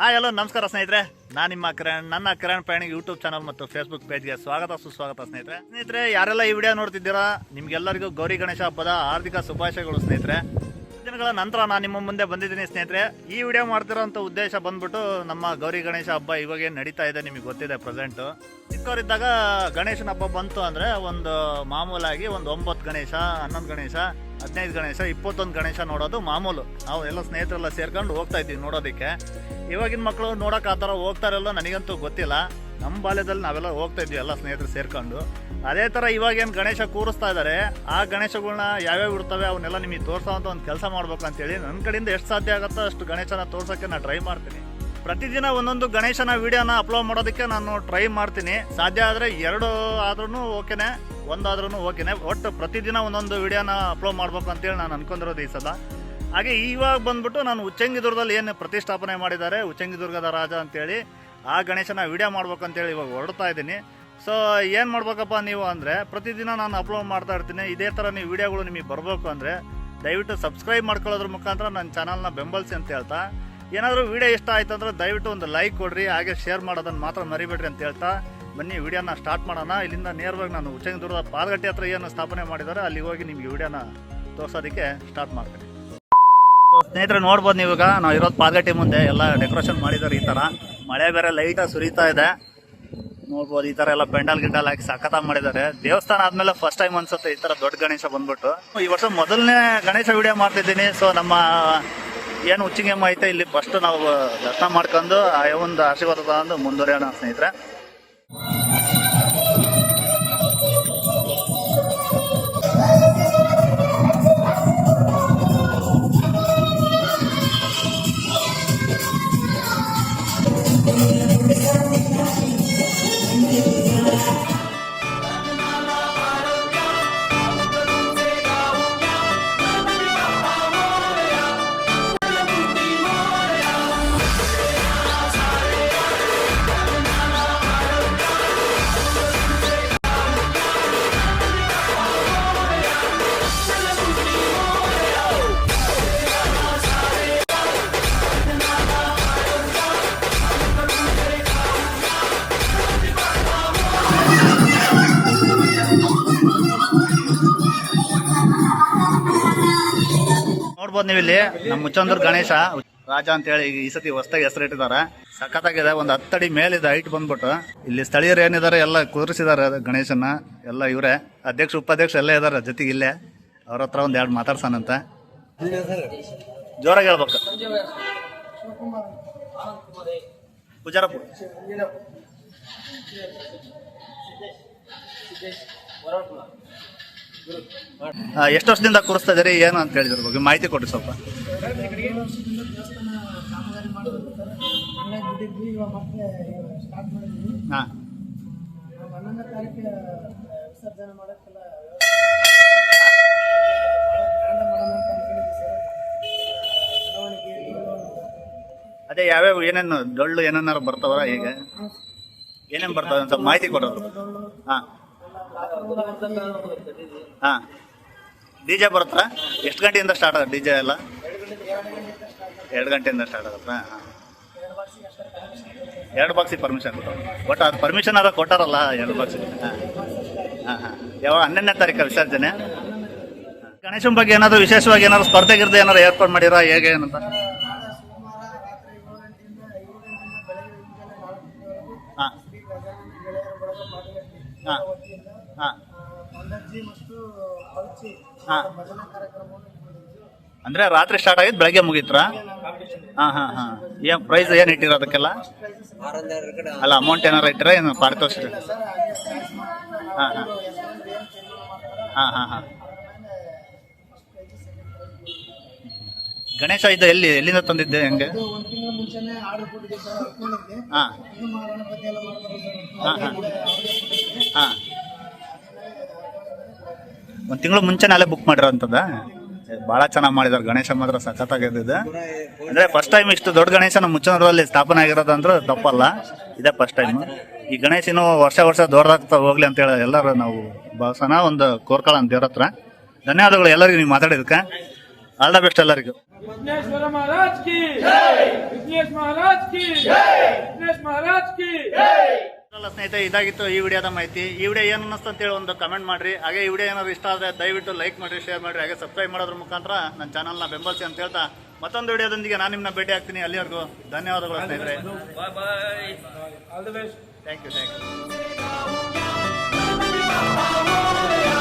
Hi hello, ನಮಸ್ಕಾರ ಸ್ನೇಹಿತರೆ. ನಾನು ನಿಮ್ಮ ಕಿರಣ್, ನನ್ನ ಕಿರಣ್ ಪಯಣಿ ಯೂಟ್ಯೂಬ್ ಚಾನಲ್ ಮತ್ತು ಫೇಸ್ಬುಕ್ ಪೇಜ್ಗೆ ಸ್ವಾಗತ, ಸುಸ್ವಾಗತ ಸ್ನೇಹಿತರೆ. ಸ್ನೇಹಿತರೆ, ಯಾರೆಲ್ಲ ಈ ವಿಡಿಯೋ ನೋಡ್ತಿದ್ದೀರಾ? ನಿಮ್ಗೆಲ್ಲರಿಗೂ ಗೌರಿ ಗಣೇಶ ಹಬ್ಬದ ಹಾರ್ದಿಕ ಶುಭಾಶಯಗಳು ಸ್ನೇಹಿತರೆ. ದಿನಗಳ ನಂತರ ನಾನು ನಿಮ್ಮ ಮುಂದೆ ಬಂದಿದ್ದೀನಿ ಸ್ನೇಹಿತರೆ. ಈ ವಿಡಿಯೋ ಮಾಡ್ತಿರೋಂಥ ಉದ್ದೇಶ ಬಂದ್ಬಿಟ್ಟು ನಮ್ಮ ಗೌರಿ ಗಣೇಶ ಹಬ್ಬ ಇವಾಗ ಏನು ನಡೀತಾ ಇದೆ, ನಿಮಗೆ ಗೊತ್ತಿದೆ ಪ್ರೆಸೆಂಟು. ಚಿಕ್ಕವರಿದ್ದಾಗ ಗಣೇಶನ ಹಬ್ಬ ಬಂತು ಅಂದರೆ ಒಂದು ಮಾಮೂಲಾಗಿ ಒಂದು ಒಂಬತ್ತು ಗಣೇಶ, ಹನ್ನೊಂದು ಗಣೇಶ, ಹದಿನೈದು ಗಣೇಶ, ಇಪ್ಪತ್ತೊಂದು ಗಣೇಶ ನೋಡೋದು ಮಾಮೂಲು. ನಾವು ಎಲ್ಲ ಸ್ನೇಹಿತರೆಲ್ಲ ಸೇರ್ಕೊಂಡು ಹೋಗ್ತಾ ಇದ್ದೀವಿ ನೋಡೋದಕ್ಕೆ. ಇವಾಗಿನ ಮಕ್ಕಳು ನೋಡೋಕೆ ಆ ಥರ ಹೋಗ್ತಾರಲ್ಲ ನನಗಂತೂ ಗೊತ್ತಿಲ್ಲ. ನಮ್ಮ ಬಾಲ್ಯದಲ್ಲಿ ನಾವೆಲ್ಲ ಹೋಗ್ತಾ ಇದ್ವಿ ಎಲ್ಲ ಸ್ನೇಹಿತರು ಸೇರ್ಕೊಂಡು. ಅದೇ ಥರ ಇವಾಗೇನು ಗಣೇಶ ಕೂರಿಸ್ತಾ ಇದ್ದಾರೆ ಆ ಗಣೇಶಗಳನ್ನ ಯಾವ್ಯಾವ ಇರ್ತವೆ ಅವನ್ನೆಲ್ಲ ನಿಮಗೆ ತೋರಿಸೋ ಒಂದು ಕೆಲಸ ಮಾಡ್ಬೇಕು ಅಂತೇಳಿ ನನ್ನ ಕಡೆಯಿಂದ ಎಷ್ಟು ಸಾಧ್ಯ ಆಗುತ್ತೋ ಅಷ್ಟು ಗಣೇಶನ ತೋರ್ಸೋಕ್ಕೆ ನಾನು ಟ್ರೈ ಮಾಡ್ತೀನಿ. ಪ್ರತಿದಿನ ಒಂದೊಂದು ಗಣೇಶನ ವಿಡಿಯೋನ ಅಪ್ಲೋಡ್ ಮಾಡೋದಕ್ಕೆ ನಾನು ಟ್ರೈ ಮಾಡ್ತೀನಿ. ಸಾಧ್ಯ ಆದರೆ ಎರಡು ಆದ್ರೂ ಓಕೆನೆ ಒಂದಾದ್ರೂ ಓಕೆನೆ. ಒಟ್ಟು ಪ್ರತಿದಿನ ಒಂದೊಂದು ವಿಡಿಯೋನ ಅಪ್ಲೋಡ್ ಮಾಡ್ಬೇಕು ಅಂತೇಳಿ ನಾನು ಅನ್ಕೊಂಡಿರೋದು ಈ ಸಲ. ಹಾಗೆ ಇವಾಗ ಬಂದ್ಬಿಟ್ಟು ನಾನು ಉಚ್ಚಂಗಿದುರ್ಗದಲ್ಲಿ ಏನು ಪ್ರತಿಷ್ಠಾಪನೆ ಮಾಡಿದ್ದಾರೆ, ಉಚ್ಚಂಗಿದುರ್ಗದ ರಾಜ ಅಂತೇಳಿ ಆ ಗಣೇಶನ ವಿಡಿಯೋ ಮಾಡ್ಬೇಕು ಅಂತೇಳಿ ಇವಾಗ ಹೊರಡ್ತಾ ಇದ್ದೀನಿ. ಸೊ ಏನು ಮಾಡ್ಬೇಕಪ್ಪ ನೀವು ಅಂದರೆ, ಪ್ರತಿದಿನ ನಾನು ಅಪ್ಲೋಡ್ ಮಾಡ್ತಾ ಇರ್ತೀನಿ. ಇದೇ ಥರ ನೀವು ವಿಡಿಯೋಗಳು ನಿಮಗೆ ಬರಬೇಕು ಅಂದರೆ, ದಯವಿಟ್ಟು ಸಬ್ಸ್ಕ್ರೈಬ್ ಮಾಡ್ಕೊಳ್ಳೋದ್ರ ಮುಖಾಂತರ ನನ್ನ ಚಾನಲ್ನ ಬೆಂಬಲಿಸಿ ಅಂತ ಹೇಳ್ತಾ. ಏನಾದರೂ ವಿಡಿಯೋ ಇಷ್ಟ ಆಯ್ತು ಅಂದರೆ ದಯವಿಟ್ಟು ಒಂದು ಲೈಕ್ ಕೊಡ್ರಿ, ಹಾಗೆ ಶೇರ್ ಮಾಡೋದನ್ನು ಮಾತ್ರ ಮರಿಬೇಡ್ರಿ ಅಂತ ಹೇಳ್ತಾ. ಬನ್ನಿ, ವಿಡಿಯೋನ ಸ್ಟಾರ್ಟ್ ಮಾಡೋಣ. ಇಲ್ಲಿಂದ ನೇರವಾಗಿ ನಾನು ಉಚ್ಚಂಗದುರ್ಗದ ಪಾಲ್ಗಟ್ಟೆ ಹತ್ರ ಏನು ಸ್ಥಾಪನೆ ಮಾಡಿದ್ದಾರೆ. ಅಲ್ಲಿಗೆ ಹೋಗಿ ನಿಮಗೆ ವಿಡಿಯೋನ ತೋರ್ಸೋದಕ್ಕೆ ಸ್ಟಾರ್ಟ್ ಮಾಡ್ತೀನಿ. ಸೊ ಸ್ನೇಹಿತರೆ, ನೋಡ್ಬೋದು ನೀವು ಈಗ ನಾವು ಇರೋದು ಪಾಲ್ಗಟ್ಟಿ ಮುಂದೆ ಎಲ್ಲ ಡೆಕೋರೇಷನ್ ಮಾಡಿದ್ದಾರೆ ಈ ಥರ ಮಳೆ ಬೇರೆ ಲೈಟಾಗಿ ಸುರಿತಾ ಇದೆ. ನೋಡ್ಬೋದು, ಈ ತರ ಎಲ್ಲ ಪೆಂಡಲ್ ಗಿಂಡಲ್ ಹಾಕಿ ಸಖತ್ತಾಗಿ ಮಾಡಿದ್ದಾರೆ. ದೇವಸ್ಥಾನ ಆದ್ಮೇಲೆ ಫಸ್ಟ್ ಟೈಮ್ ಅನ್ಸುತ್ತೆ ಈ ತರ ದೊಡ್ಡ ಗಣೇಶ ಬಂದ್ಬಿಟ್ಟು. ಈ ವರ್ಷ ಮೊದಲನೇ ಗಣೇಶ ವಿಡಿಯೋ ಮಾಡ್ತಿದ್ದೀನಿ ಸೊ ನಮ್ಮ ಏನು ಉಚ್ಚಿಂಗಮ್ಮ ಐತೆ, ಇಲ್ಲಿ ಫಸ್ಟ್ ನಾವು ದರ್ಶನ ಮಾಡ್ಕೊಂಡು, ಆ, ಒಂದು ಆಶೀರ್ವಾದ ತಗೊಂಡು ಮುಂದುವರಿಯೋಣ ಸ್ನೇಹಿತರೆ. ನೋಡ್ಬೋದು ನೀವು ಇಲ್ಲಿ ನಮ್ಮ ಮುಚ್ಚಂದ್ರ ಗಣೇಶ, ರಾಜ ಅಂತ ಹೇಳಿ ಈ ಸತಿ ಹೊಸದಾಗಿ ಹೆಸರಿಟ್ಟಿದ್ದಾರೆ. ಸಖತ್ತಾಗಿದೆ, ಒಂದು ಹತ್ತಡಿ ಮೇಲಿದೆ ಹೈಟ್ ಬಂದ್ಬಿಟ್ಟು. ಇಲ್ಲಿ ಸ್ಥಳೀಯರು ಏನಿದ್ದಾರೆ, ಎಲ್ಲ ಕೂರಿಸಿದ್ದಾರೆ ಗಣೇಶನ ಎಲ್ಲ ಇವರೇ. ಅಧ್ಯಕ್ಷ, ಉಪಾಧ್ಯಕ್ಷ ಎಲ್ಲ ಇದ್ದಾರೆ, ಜೊತೆಗೆ ಇಲ್ಲೇ. ಅವ್ರ ಹತ್ರ ಒಂದ್ ಎರಡು ಮಾತಾಡ್ಸಾನಂತ. ಜೋರಾಗಿ ಹೇಳ್ಬೇಕು. ಪೂಜಾರಪ್ಪ. ಎಷ್ಟು ವರ್ಷದಿಂದ ಕೂರಿಸ್ತಾ ಇದ್ದೀರಿ? ಏನು ಅಂತ ಹೇಳಿದ್ರ ಬಗ್ಗೆ ಮಾಹಿತಿ ಕೊಡಿ ಸ್ವಲ್ಪ. ಹಾಂ. ಅದೇ ಯಾವ್ಯಾವ ಏನೇನು ಡೊಳ್ಳು ಏನೇನಾರು ಬರ್ತಾವ ಈಗ? ಏನೇನು ಬರ್ತಾವ ಅಂತ ಮಾಹಿತಿ ಕೊಡೋದು ಹಾ. ಹಾಂ. ಡಿ ಜೆ ಬರುತ್ತಾ? ಎಷ್ಟು ಗಂಟೆಯಿಂದ ಸ್ಟಾರ್ಟ್ ಆಗುತ್ತೆ ಡಿ ಜೆ ಎಲ್ಲ? ಎರಡು ಗಂಟೆಯಿಂದ ಸ್ಟಾರ್ಟ್ ಆಗುತ್ತಾ? ಹಾಂ ಎರಡು ಬಾಕ್ಸಿಗೆ ಪರ್ಮಿಷನ್ ಒಟ್ಟು ಅದು ಪರ್ಮಿಷನ್ ಆದ್ರೆ ಕೊಟ್ಟಾರಲ್ಲ, ಎರಡು ಬಾಕ್ಸಿಗೆ ಹಾಂ ಹಾಂ ಹಾಂ. ಯಾವಾಗ ಹನ್ನೊಂದನೇ ತಾರೀಕು ವಿಸರ್ಜನೆ? ಗಣೇಶನ ಬಗ್ಗೆ ಏನಾದರೂ ವಿಶೇಷವಾಗಿ ಏನಾದರೂ ಸ್ಪರ್ಧೆ ಗಿರ್ದೆ ಏನಾದ್ರು ಏರ್ಪಾಡು ಮಾಡಿರೋ? ಹೇಗೆ ಏನಂತ ಹಾಂ. ಹಾಂ. ಹಾಂ. ಹಾಂ. ಅಂದರೆ ರಾತ್ರಿ ಸ್ಟಾರ್ಟ್ ಆಗಿದ್ದು ಬೆಳಗ್ಗೆ ಮುಗಿತ್ರ? ಹಾಂ ಹಾಂ ಹಾಂ. ಏನು ಪ್ರೈಸ್ ಏನು ಇಟ್ಟಿರ ಅದಕ್ಕೆಲ್ಲ? ಅಲ್ಲ ಅಮೌಂಟ್ ಏನಾರ ಇಟ್ಟಿರ ಏನು ಪಾರಿತೋಷಿಕ? ಹಾ ಹಾ. ಹಾಂ ಹಾಂ ಹಾಂ. ಹಾಂ ಹಾಂ ಗಣೇಶ ಇದು ಎಲ್ಲಿ ಎಲ್ಲಿಂದ ತಂದಿದ್ದೆ ಹೆಂಗೆ? ಹಾಂ. ಹಾಂ ಹಾಂ. ಮುಂಚೆನೆ ಒಂದು ತಿಂಗಳು ಮುಂಚೆನೇ ಅಲ್ಲೇ ಬುಕ್ ಮಾಡಿರೋ ಬಹಳ ಚೆನ್ನಾಗಿ ಮಾಡಿದಾರೆ. ಗಣೇಶ ಮಾತ್ರ ಸಖತ್ತಾಗಿದ್ದು ಅಂದ್ರೆ ಫಸ್ಟ್ ಟೈಮ್ ಇಷ್ಟು ದೊಡ್ಡ ಗಣೇಶನ ಮುಚ್ಚನೂರಲ್ಲಿ ಸ್ಥಾಪನೆ ಆಗಿರೋದು ಅಂದ್ರೆ ತಪ್ಪಲ್ಲ. ಇದೇ ಫಸ್ಟ್ ಟೈಮ್ ಈ ಗಣೇಶನು ವರ್ಷ ವರ್ಷ ದೊಡ್ಡದಾಗ್ತಾ ಹೋಗ್ಲಿ ಅಂತ ಹೇಳಿ ಎಲ್ಲರೂ ನಾವು ಭಾವಿಸೋಣ. ಒಂದು ಕೋರ್ಕಳ ಅಂತ ದೇವ್ರ ಧನ್ಯವಾದಗಳು ಎಲ್ಲರಿಗೂ ನೀವು ಮಾತಾಡಿದಕ್ಕೆ ಆಲ್ ದ ಬೆಸ್ಟ್ ಎಲ್ಲರಿಗೂ. ಮಹಾರಾಜ್ ಅಲ್ಲ ಸ್ನೇಹಿತರೆ ಇದಾಗಿತ್ತು ಈ ವಿಡಿಯೋದ ಮಾಹಿತಿ. ಈ ವಿಡಿಯೋ ಏನು ಅನ್ನಿಸ್ತು ಅಂತೇಳಿ ಒಂದು ಕಮೆಂಟ್ ಮಾಡಿರಿ. ಹಾಗೆ ಈ ವಿಡಿಯೋ ಏನಾದ್ರು ಇಷ್ಟ ಆದರೆ ದಯವಿಟ್ಟು ಲೈಕ್ ಮಾಡಿ ಶೇರ್ ಮಾಡಿರಿ ಹಾಗೆ ಸಬ್ಸ್ಕ್ರೈಬ್ ಮಾಡೋದ್ರ ಮುಖಾಂತರ ನನ್ನ ಚಾನಲ್ನ ಬೆಂಬಲಿಸಿ ಅಂತ ಹೇಳ್ತಾ ಮತ್ತೊಂದು ವಿಡಿಯೋದೊಂದಿಗೆ ನಾನು ನಿಮ್ಮನ್ನ ಭೇಟಿ ಆಗ್ತೀನಿ. ಅಲ್ಲಿವರೆಗೂ ಧನ್ಯವಾದಗಳು ಸ್ನೇಹಿತರೆ. Thank you thank you